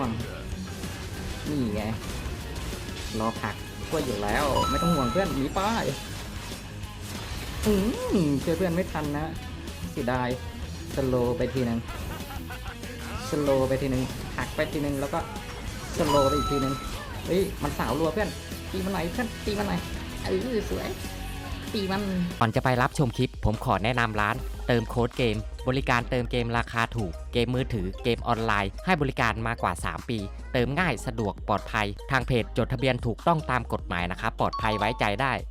่วง นี่ไง รอผักช่วยอยู่แล้ว ไม่ต้องห่วงเพื่อนหนีไป้ายอืมเจอเพื่อนไม่ทันนะเสียดายสโลไปทีนึงสโลไปทีนึงหักไปทีนึงแล้วก็สโลไปอีกทีนึงเฮ้ยมันสาวรัวเพื่อนตีมันหน่อยเพื่อนตีมันหน่อยเออสวยตีมันก่อนจะไปรับชมคลิป ผมขอแนะนำร้าน เติมโค้ดเกม บริการเติมเกมราคาถูก เกมมือถือ เกมออนไลน์ ให้บริการมากว่า 3 ปี เติมง่ายสะดวกปลอดภัย ทางเพจจดทะเบียนถูกต้องตามกฎหมายนะครับ ปลอดภัยไว้ใจได้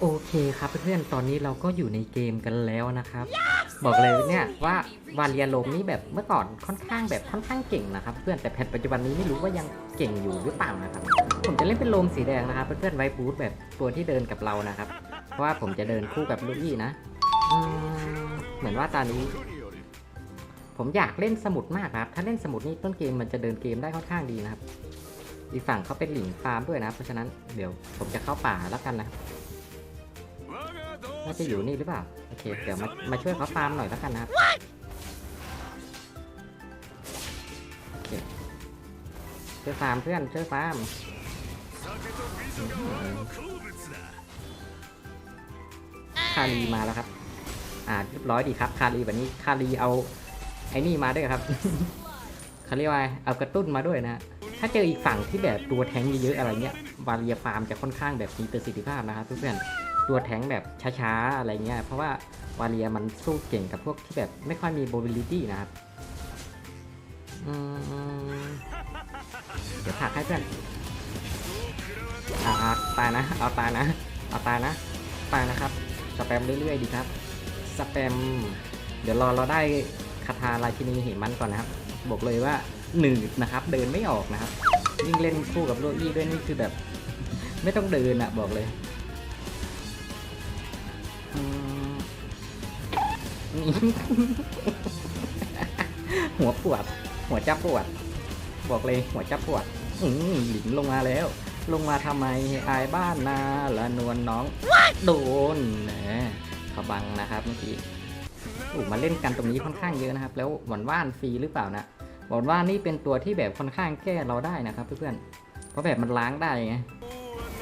โอเคครับเพื่อนๆ ตอนนี้เราก็อยู่ในเกมกันแล้วนะครับ บอกเลยเนี่ยว่าวาเลียโลมนี่แบบเมื่อก่อนค่อนข้างแบบค่อนข้างเก่งนะครับ เพื่อนแต่แพทปัจจุบันนี้ไม่รู้ว่ายังเก่งอยู่หรือเปล่านะครับ ผมจะเล่นเป็นโลมสีแดงนะครับ เพื่อนๆไว้บูทแบบตัวที่เดินกับเรานะครับ เพราะว่าผมจะเดินคู่กับลูอี้นะเหมือนว่าตอนนี้ ผมอยากเล่นสมุดมากครับ ถ้าเล่นสมุดนี่ต้นเกมมันจะเดินเกมได้ค่อนข้างดีนะครับ อีกฝั่งเขาเป็นหลิงฟาร์มด้วยนะ เพราะฉะนั้นเดี๋ยวผมจะเข้าป่าแล้วกันนะครับ น่าจะอยู่นี่หรือเปล่า โอเค เดี๋ยวมามาช่วยเขาฟาร์มหน่อยแล้วกันนะครับโอเคช่วยฟาร์มเพื่อนช่วยฟาร์มคารีมาแล้วครับ อ่าเรียบร้อยดีครับ คารีวันนี้คารีเอาไอ้นี่มาด้วยครับเขาเรียกว่าเอากระตุ้นมาด้วยนะถ้าเจออีกฝั่งที่แบบตัวแทงค์เยอะๆอะไรเงี้ยวาเรียฟาร์มจะค่อนข้างแบบมีประสิทธิภาพนะครับเพื่อนๆ ตัวแทงแบบช้าๆ อะไรเงี้ย เพราะว่าวาเลียมันสู้เก่งกับพวกที่แบบไม่ค่อยมี mobility นะครับเดี๋ยวผักให้เพื่อนอาอ่าตายนะ เอาตายนะ เอาตายนะ ตายนะครับ สแปมเรื่อยๆดีครับ สแปม เดี๋ยวรอเราได้คาถาราชินีเหมันก่อนนะครับ บอกเลยว่าหนืดนะครับ เดินไม่ออกนะครับ ยิ่งเล่นคู่กับโรอี้ด้วยนี่คือแบบ ไม่ต้องเดินอะบอกเลย หัวปวด หัวจับปวด บอกเลยหัวจับปวด อืมหลิงลงมาแล้ว ลงมาทำไมอายบ้านนาละนวลน้อง โดนนะขบังนะครับเมื่อกี้โอ้มาเล่นกันตรงนี้ค่อนข้างเยอะนะครับ แล้วหวานว่านฟรีหรือเปล่านะหวานว่านนี่เป็นตัวที่แบบค่อนข้างแก้เราได้นะครับเพื่อนๆเพราะแบบมันล้างได้ไง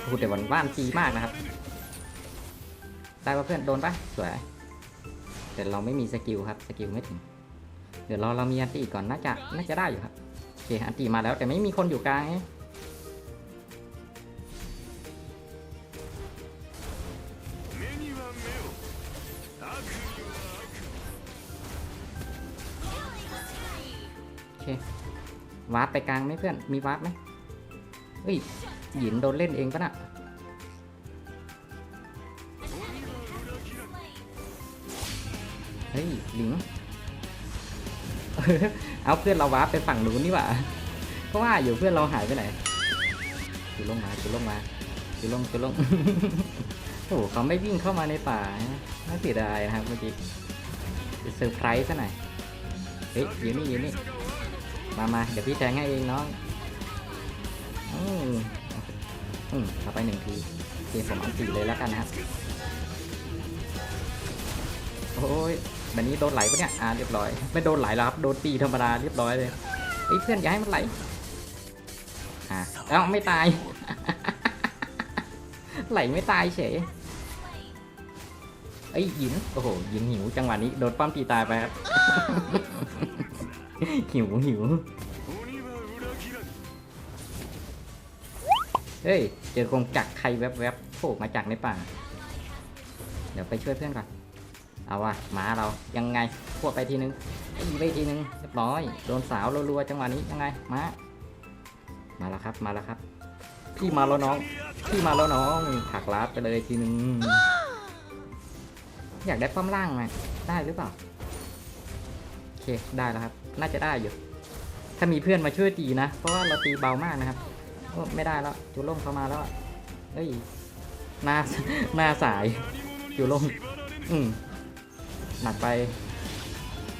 โอ้แต่หวานว่านฟรีมากนะครับ ได้ปะเพื่อนโดนปะสวย แต่เราไม่มีสกิลครับสกิลไม่ถึง เดี๋ยวรอเรามีอันตีก่อนน่าจะน่าจะได้อยู่ครับโอเคอันตีมาแล้วแต่ไม่มีคนอยู่กลางโอเควาร์ปไปกลางไหมเพื่อนมีวาร์ปไหมเฮ้ยหยินโดนเล่นเองปะน่ะ เฮ้ยหลิงเอาเพื่อนเราวาร์ปไปฝั่งนู้นนี่หว่าก็ว่าอยู่เพื่อนเราหายไปไหนจุลงมาจุลงมาจุลงจุลงโอ้โหเขาไม่วิ่งเข้ามาในป่านะน่าเสียดายนะครับเมื่อกี้เซอร์ไพรส์ซะหน่อยเฮ้ยอยู่นี่อยู่นี่มามาเดี๋ยวพี่แทงให้เองน้องอืมอืมเอาไปหนึ่งทีโอเคผมเอาสี่เลยแล้วกันนะครับโอ้ย แบบนี้โดนไหลปะเนี่ยอ่าเรียบร้อย ไม่โดนไหลแล้วครับโดนตีธรรมดาเรียบร้อยเลยเฮ้เพื่อนอย่าให้มันไหลอ่าเอ้าไม่ตาย ไหลไม่ตายเฉยไอ้หินโอ้โหหินหิวจังหวะนี้โดนป้อมตีตายไปครับหิวหิวเฮ้ย เจอกงจักใครแวบๆโผล่มาจากในป่า เดี๋ยวไปช่วยเพื่อนก่อน เอาว่ะหมาเรายังไงพวดไปทีนึงไอ้ไปทีนึงเรียบร้อยโดนสาวรัวๆจังหวะนี้ยังไงมามาแล้วครับมาแล้วครับ พี่มาแล้วน้องพี่มาแล้วน้องผักลัดไปเลยทีนึงอยากได้ป้อมล่างไหมได้หรือเปล่าโอเคได้แล้วครับ น่าจะได้อยู่ ถ้ามีเพื่อนมาช่วยตีนะเพราะว่าเราตีเบามากนะครับโอ้ไม่ได้แล้วจุล่มเข้ามาแล้วเอ้ยหน้าหน้าสายอยู่ลงอืม หนักไป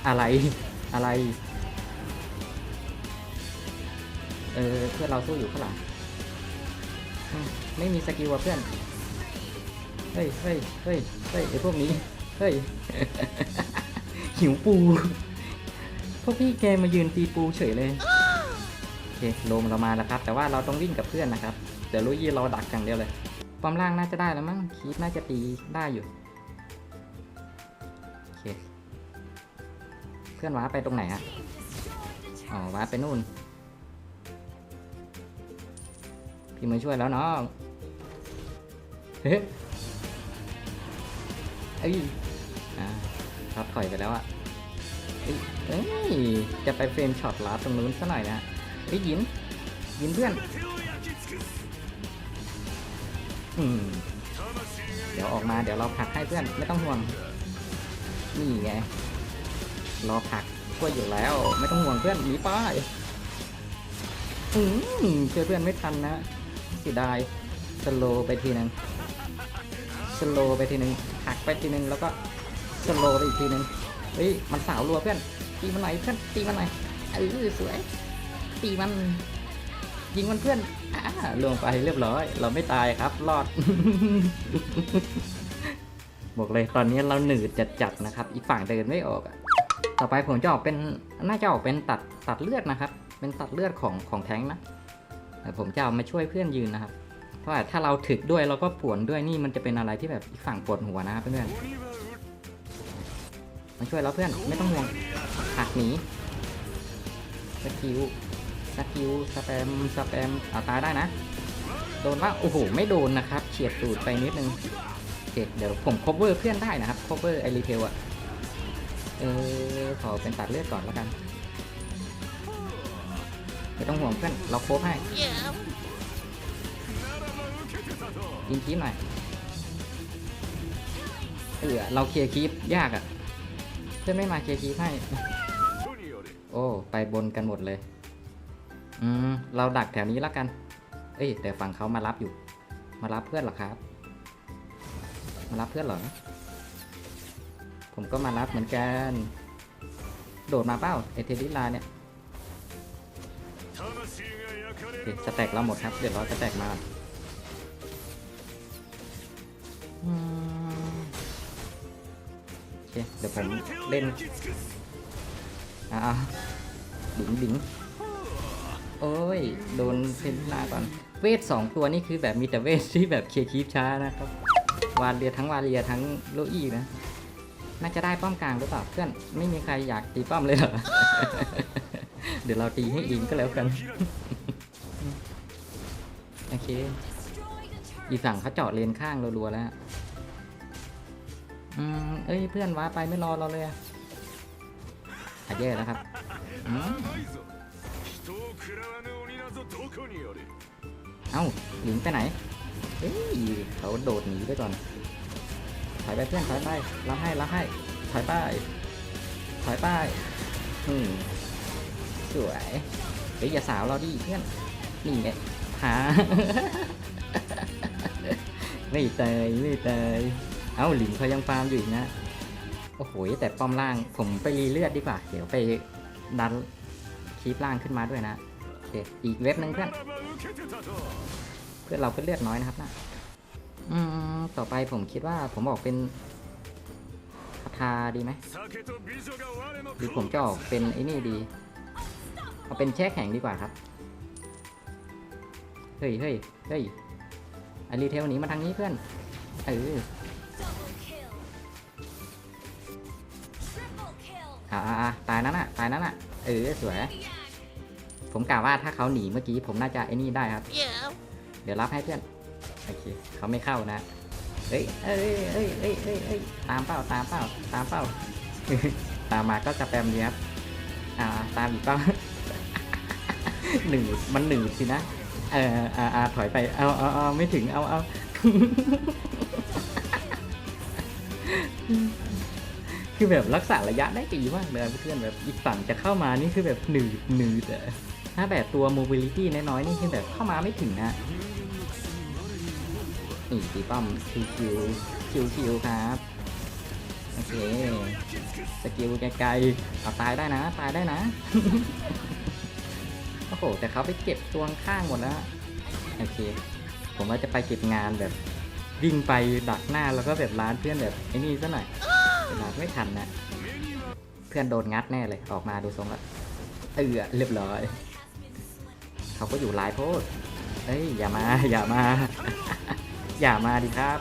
อะไรอะไร เออเพื่อนเราสู้อยู่ข้างหลังไม่มีสกิลว่ะเพื่อน เฮ้ยเฮ้ยเฮ้ยเฮ้ยไอพวกนี้ เฮ้ย หิวปู พวกพี่แกมายืนตีปูเฉยเลย โอเคโลมเรามาแล้วครับ แต่ว่าเราต้องวิ่งกับเพื่อนนะครับ เดี๋ยวลุยเราดักอย่างเดียวเลยป้อมล่างน่าจะได้แล้วมั้ง คีปน่าจะตีได้อยู่ เคเพื่อนว้าไปตรงไหนอะอ๋อว้าไปนู่น พี่มาช่วยแล้วน้องเฮ้ยเอ้ยอ่าท็อปถอยไปแล้วอะเอ้ยจะไปเฟรมช็อตลัดตรงนู้นซะหน่อยนะเฮ้ยยินยินเพื่อนอเดี๋ยวออกมาเดี๋ยวเราผักให้เพื่อนไม่ต้องห่วง นี่ไง รอผักช่วยอยู่แล้ว ไม่ต้องห่วงเพื่อนหนีไปอืมช่วยเพื่อนไม่ทันนะเสียดายสโลไปทีนึงสโลไปทีนึงผลักไปทีนึงแล้วก็สโลไปอีกทีนึงเฮ้ยมันสาวรัวเพื่อนตีมันหน่อยเพื่อนตีมันหน่อยเออสวยตีมัน ยิงมันเพื่อนอ่าลงไปเรียบร้อย เราไม่ตายครับรอด บอกเลยตอนนี้เราหนืดจัดๆนะครับ อีกฝั่งเดินไม่ออกอะต่อไปผมจะออกเป็นน่าจะออกเป็นตัดตัดเลือดนะครับ เป็นตัดเลือดของของแท้งนะแต่ผมจะเอามาช่วยเพื่อนยืนนะครับ เพราะว่าถ้าเราถึกด้วยเราก็ปวดด้วยนี่มันจะเป็นอะไรที่แบบอีกฝั่งปวดหัวนะครับเพื่อนมาช่วยเราเพื่อนไม่ต้องห่วงหักหนีสกิลสกิลสแปมสแปมเอาตายได้นะ โดนว่าโอ้โหไม่โดนนะครับเฉียดตูดไปนิดนึง เคเดี๋ยวผม cover เพื่อนได้นะครับ cover ไอรีเทลอะเออขอเป็นตัดเลือดก่อนแล้วกันไม่ต้องห่วงเพื่อนเราโคบให้ยิงคีบหน่อยเออเราเคลียร์คีบยากอะเพื่อนไม่มาเคลียร์คีบให้ โอ้ไปบนกันหมดเลย อืมเราดักแถวนี้แล้วกัน เอ้ยแต่ฝั่งเขามารับอยู่ มารับเพื่อนหรอครับ มารับเพื่อนเหรอ ผมก็มารับเหมือนกัน โดดมาเป้าเอเทดิลาเนี่ยโอเคสแต็กเราหมดครับ เดี๋ยวเราสแต็กมาโอเคเดี๋ยวผมเล่นอ่าดิงดิงโอ้ย โดนเซนลาก่อน เวทสองตัวนี่คือแบบมีแต่เวทที่แบบเคลียร์คีปช้านะครับ วาเลียทั้งวาเลียทั้งโลอี้นะ น่าจะได้ป้อมกลางหรือเปล่าเพื่อน ไม่มีใครอยากตีป้อมเลยเหรอ เดี๋ยวเราตีให้อิงก็แล้วกัน โอเค อีกฝั่งเขาเจาะเลนข้างรัวๆแล้วอืมเอ้ยเพื่อนว้าไปไม่รอเราเลยอะอะแย่แล้วครับอเอ้าหลิงไปไหน ฮ้ยเขาโดดหนีไปก่อนถอยไปเพื่อนถอยไปรับให้รับให้ถอยไปถอยไปอืมสวยเฮ้ยอย่าสาวเราดิเพื่อนนี่ไงหาไม่เตยไม่เตยเอ้าหลิงเขายังฟาร์มอยู่อีกนะโอ้โหแต่ป้อมล่างผมไปรีเลือดดีกว่า เดี๋ยวไปดันคีปล่างขึ้นมาด้วยนะโอเคอีกเว็บหนึงเพื่อน เพื่อนเราก็เลือดน้อยนะครับนะอืมต่อไปผมคิดว่าผมออกเป็นคาทาดีไหมหรือผมจะออกเป็นไอ้นี่ดี เอาเป็นแช่แข็งดีกว่าครับ เฮ้ยเฮ้ยเฮ้ยไอรีเทลหนีมาทางนี้เพื่อน เอออ่าอ่าอ่าตายนั้นอะ ตายนั้นอะ เออสวย ผมกล่าวว่าถ้าเขาหนีเมื่อกี้ผมน่าจะไอ้นี่ได้ครับ เดี๋ยวรับให้เพื่อน โอเค เขาไม่เข้านะเฮ้ย เอ้ยเอ้ยเอ้ยเอ้ยเอ้ยตามเป้า ตามเป้า ตามเป้า ตามมาก็จะแปมเนี้ยครับ อ่า ตามอีกเป้าหนึ่งมันหนึ่งสินะ เอออ่าอ่าถอยไป เอาเอาเอาไม่ถึง เอาเอาคือแบบรักษาระยะได้ดีมากเลยเพื่อนแบบอีกฝั่งจะเข้ามานี่คือแบบหนืดหนืดอะถ้าแบบตัว mobility น้อยๆนี่คือแบบเข้ามาไม่ถึงนะ นี่ตีป้อมคิวคิวคิวคิวครับ โอเค สกิลไกลๆเอาตายได้นะ ตายได้นะ โอ้โห แต่เขาไปเก็บตัวข้างหมดแล้ว โอเค ผมว่าจะไปเก็บงานแบบวิ่งไปดักหน้าแล้วก็แบบร้านเพื่อนแบบไอ้นี่ซะหน่อยแต่ดักไม่ทันนะเพื่อนโดนงัดแน่เลย ออกมาดูทรงล้วเออเรียบร้อย เขาก็อยู่หลายโพสเอ้ยอย่ามาอย่ามา อย่ามาดิครับ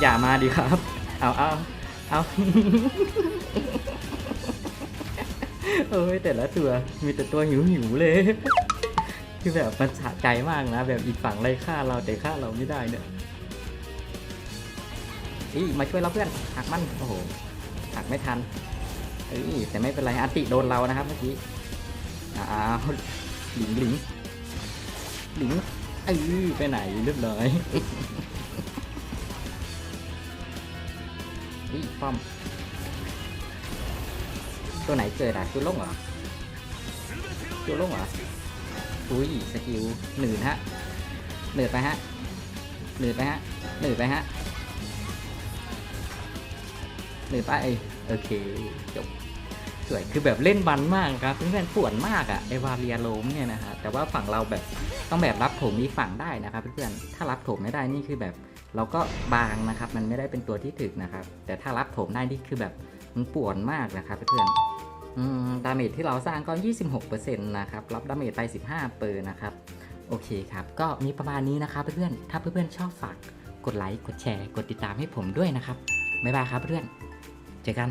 อย่ามาดิครับ เอาเอาเอาเอ้ยแต่ละตัวมีแต่ตัวหิวหิวเลย คือแบบมันสะใจมากนะ แบบอีกฝั่งไล่ฆ่าเราแต่ฆ่าเราไม่ได้เนี่ยอีมาช่วยเราเพื่อนหักมันโอ้โหหักไม่ทันเอ้ยแต่ไม่เป็นไรอันติโดนเรานะครับเมื่อกี้อ้าวหลิงหลิงหลิงเอ้ยไปไหนเรียบร้อย อีป้อม ตัวไหนเกิดอะตัวล่งเหรอตัวล่งเหรออุ้ยสกิลหนืดฮะหนืดไปฮะหนืดไปฮะหนืดไปฮะหนืดไปโอเคจบสวยคือแบบเล่นบันมากครับเพื่อนๆปวนมากอะไอวาเรียโลมเนี่ยนะฮะแต่ว่าฝั่งเราแบบต้องแบบรับโถมนี้ฝั่งได้นะครับเพื่อนๆถ้ารับโถมไม่ได้นี่คือแบบ เราก็บางนะครับ มันไม่ได้เป็นตัวที่ถึกนะครับ แต่ถ้ารับถมได้นี่คือแบบมันปวดมากนะครับเพื่อนดาเมจที่เราสร้างก็ 26%นะครับ รับดาเมจไป 15เปอร์นะครับ โอเคครับ ก็มีประมาณนี้นะครับเพื่อนๆ ถ้าเพื่อนๆชอบฝาก กดไลค์ กดแชร์ กดติดตามให้ผมด้วยนะครับ บ๊ายบายครับเพื่อน เจอกัน